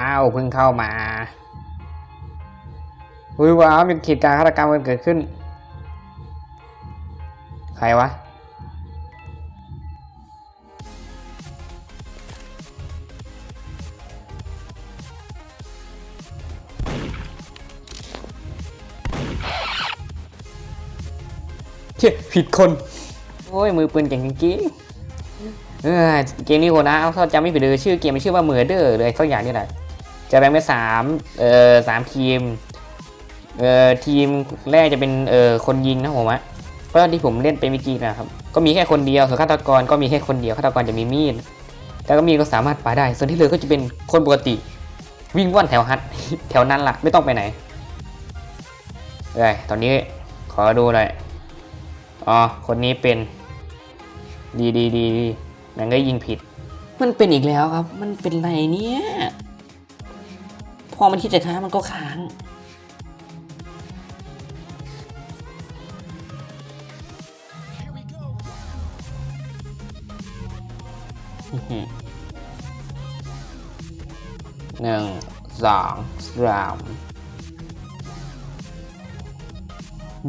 อ้าวเพิ่งเข้ามาอุ้ยว้าวมีเหตุการฆาตกรรมกันเกิดขึ้น ใครวะเชี่ยผิดคน โอ้ย มือปืนเก่งจริงเออเกมนี้โหนะเอาจำไม่ผิดเลยชื่อเกมมันชื่อว่า Murder เลยสักอย่างนี่แหละ จะแบ่งเป็นสามเอ่อสามทีมเอ่อทีมแรกจะเป็นเอ่อคนยิงนะผมอะเพราะที่ผมเล่นเป็นเมื่อกี้นะครับ ก็มีแค่คนเดียวส่วนฆาตกรก็มีแค่คนเดียวฆาตกรจะมีมีดแล้วก็มีก็สามารถปาได้ ส่วนที่เหลือก็จะเป็นคนปกติ วิ่งว่อนแถวฮัทแถวนั้นล่ะไม่ต้องไปไหนเอ้ยตอนนี้ขอดูหน่อยอ๋อคนนี้เป็น ดีดีดีดีนั่นก็ยิงผิด มันเป็นอีกแล้วครับ มันเป็นไรเนี่ย อมันคิดจะค้างมันก็ค้างหนึ่งสองสาม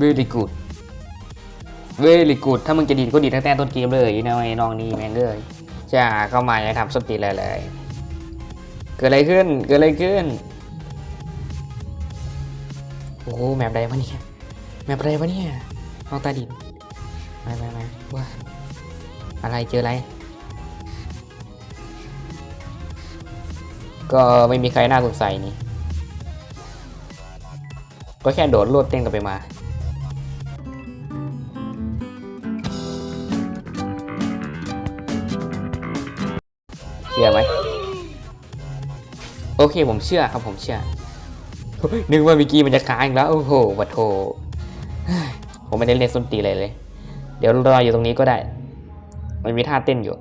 very good very good ถ้ามึงจะดีดก็ดีดตั้งแต่ต้นเกมเลยนะไอ้น้องนี่แม่งเลยจะเข้ามาจะทำสติเลยเลย เกิดอะไรขึ้น เกิดอะไรขึ้น อ้โหแมปใดวะเนี่ยแมปใดวะเนี่ยห้องใต้ดินมามามาว่าอะไรเจออะไร ก็ไม่มีใครน่าสงสัยนี่ ก็แค่โดดโลดเต้นกันไปมาเชื่อไหม โอเคผมเชื่อครับผมเชื่อ นึกว่าเมื่อกี้มันจะค้างอีกแล้ว โอ้โหวัดโถผมไม่ได้เล่นส้นตีเลยเลย เดี๋ยวรออยู่ตรงนี้ก็ได้ มันมีท่าเต้นอยู่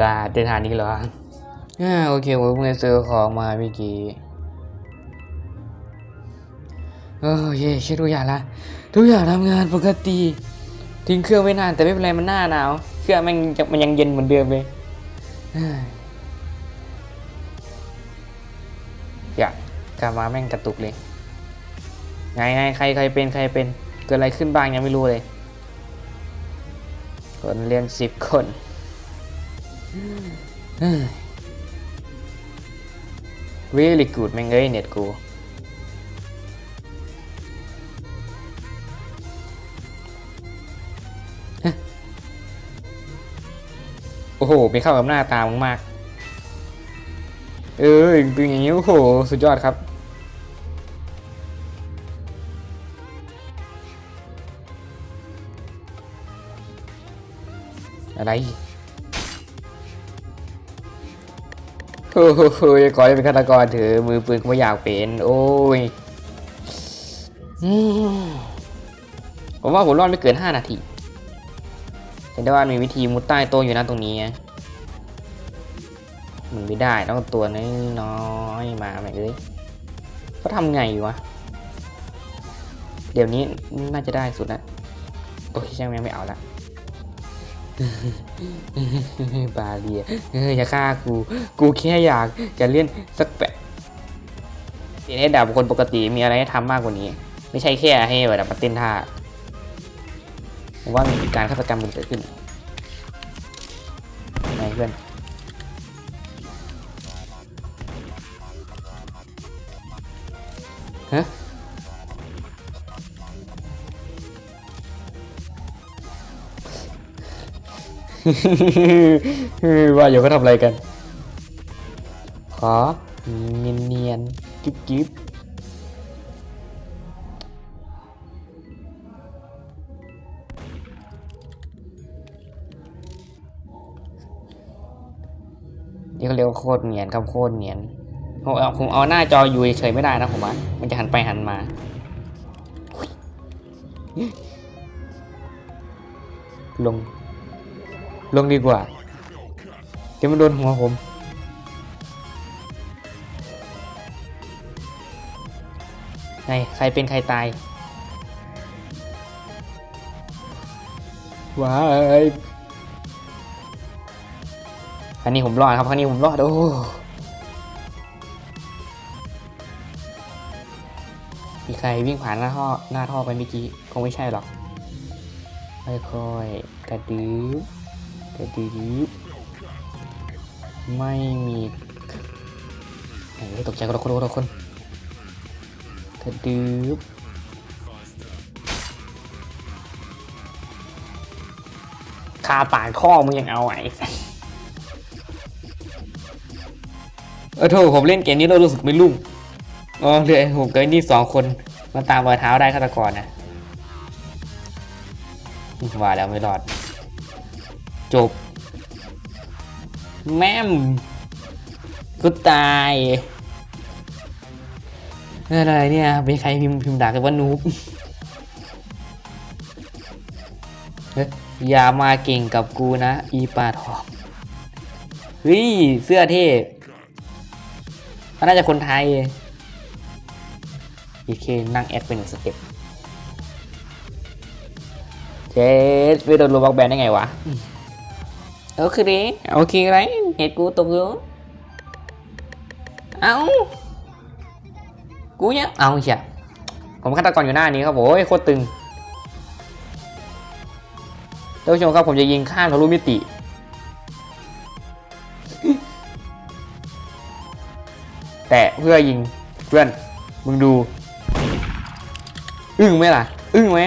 อ่าเต้นท่านี้เหรอโอเคผมเพิ่งซื้อของมาเมื่อกี้โอเคใช่ทุกอย่างละทุกอย่างทำงานปกติ ทิ้งเครื่องไว้นานแต่ไม่เป็นไรมันหน้าหนาว เครื่องมันยังมันยังเย็นเหมือนเดิมเลย กลับมาแม่งกระตุกเลย ไงไงใครใครเป็นใครเป็น เกิดอะไรขึ้นบ้างยังไม่รู้เลย คนเรียนสิบคนเฮ้ย really good แม่งเอ้ยเน็ตกูโอ้โห ไปเข้ากับหน้าตามึงมาก เออเป็นอย่างนี้ โอ้โห สุดยอดครับ อะไรโอ้โหขอจะเป็นฆาตกรถือมือปืนก็ไม่อยากเป็น โอ้ยผมว่าผมรอดไม่เกิน5นาทีเห็นได้ว่ามีวิธีมุดใต้โต๊ะอยู่นะตรงนี้มันไม่ได้ต้องตัวน้อยๆมาไหมเอ้ยเขาทำไงวะเดี๋ยวนี้น่าจะได้สุดนะโอ้ยช่างแม่งไม่เอาละ บาเลียเอออย่าฆ่ากู กูแค่อยากจะเล่นสักแปะเปลี่นให้ดาบคนปกติมีอะไรให้ทำมากกว่านี้ ไม่ใช่แค่ให้แบบมาเต้นท่าผมว่ามีการฆาตกรรมมันเกิดขึ้นไงเพื่อนฮะ ว่าอยู่ก็ทำอะไรกันขอเนียนเนียนกิ๊บกิ๊บนี่เขาเรียกว่าโคตรเนียนครับโคตรเนียนผมเอาผมเอาหน้าจออยู่เฉยไม่ได้นะผมว่ามันจะหันไปหันมาลง ลงดีกว่า เดี๋ยวมันโดนหัวผม ไง ใครเป็นใครตาย ว้ายอันนี้ผมรอดครับครั้งนี้ผมรอด โอ้มีใครวิ่งผ่านหน้าท่อหน้าท่อไปเมื่อกี้ คงไม่ใช่หรอกค่อยๆกระดืบ กระดืบไม่มีโอ้ยตกใจคนละคนคนละคนกระดืบคาปาดข้อมึงยังเอาไอ้เออโทษผมเล่นเกมนี้เรารู้สึกไม่รุ่งอ๋อเหลือผมกับนี่สองคนมาตามรอยเท้าได้ฆาตกรนะว่าแล้วไม่รอด จบ แม่มกูตายอะไรเนี่ยมีใครพิมพ์พิมพ์ด่ากันว่านูบอย่ามาเก่งกับกูนะ อีปาทองเฮ้ย เสื้อเท่น่าจะคนไทยอีเคนั่งแอดเป็นสเต็ปเจ๊ไปโดนรูบอกแบนได้ไงวะ โอเคดิโอเคไรเหตุกูตกอยู่เอากูเนี่ยเอาเชียผมฆาตกรอยู่หน้านี้ครับโอ้ยโคตรตึงท่านผู้ชมครับผมจะยิงข้ามทะลุมิติ แต่เพื่อยิงเพื่อนมึงดู อึ้งไหมล่ะ อึ้งไหม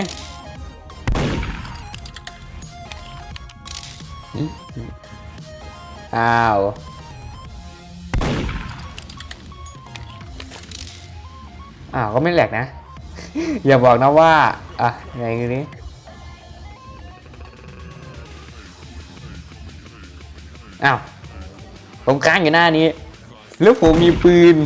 อ้าว อ้าว ก็ไม่แหลกนะ อย่าบอกนะว่า อะไงนี้อ้าวผมค้างอยู่หน้านี้ แล้วผมมีปืน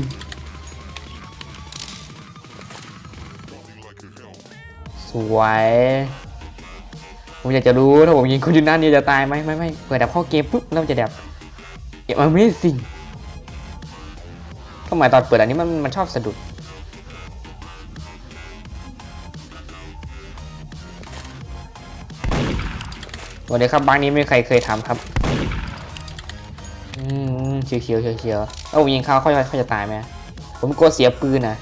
สวย ผมอยากจะรู้ถ้าผมยิงคนอยู่หน้านี้จะตายไหมไม่ไม่เปิดดับข้าเกมปุ๊บแล้วมันจะแบบเก็บ Amazing ทำไมตอนเปิดอันนี้มันมันชอบสะดุดวันนี้ครับบางนี้ไม่มีใครเคยทำครับ อืมเขียวเขียวเขียวเขียวเอายิงเขาเขาจะเขาจะตายไหมผมกลัวเสียปืนนะ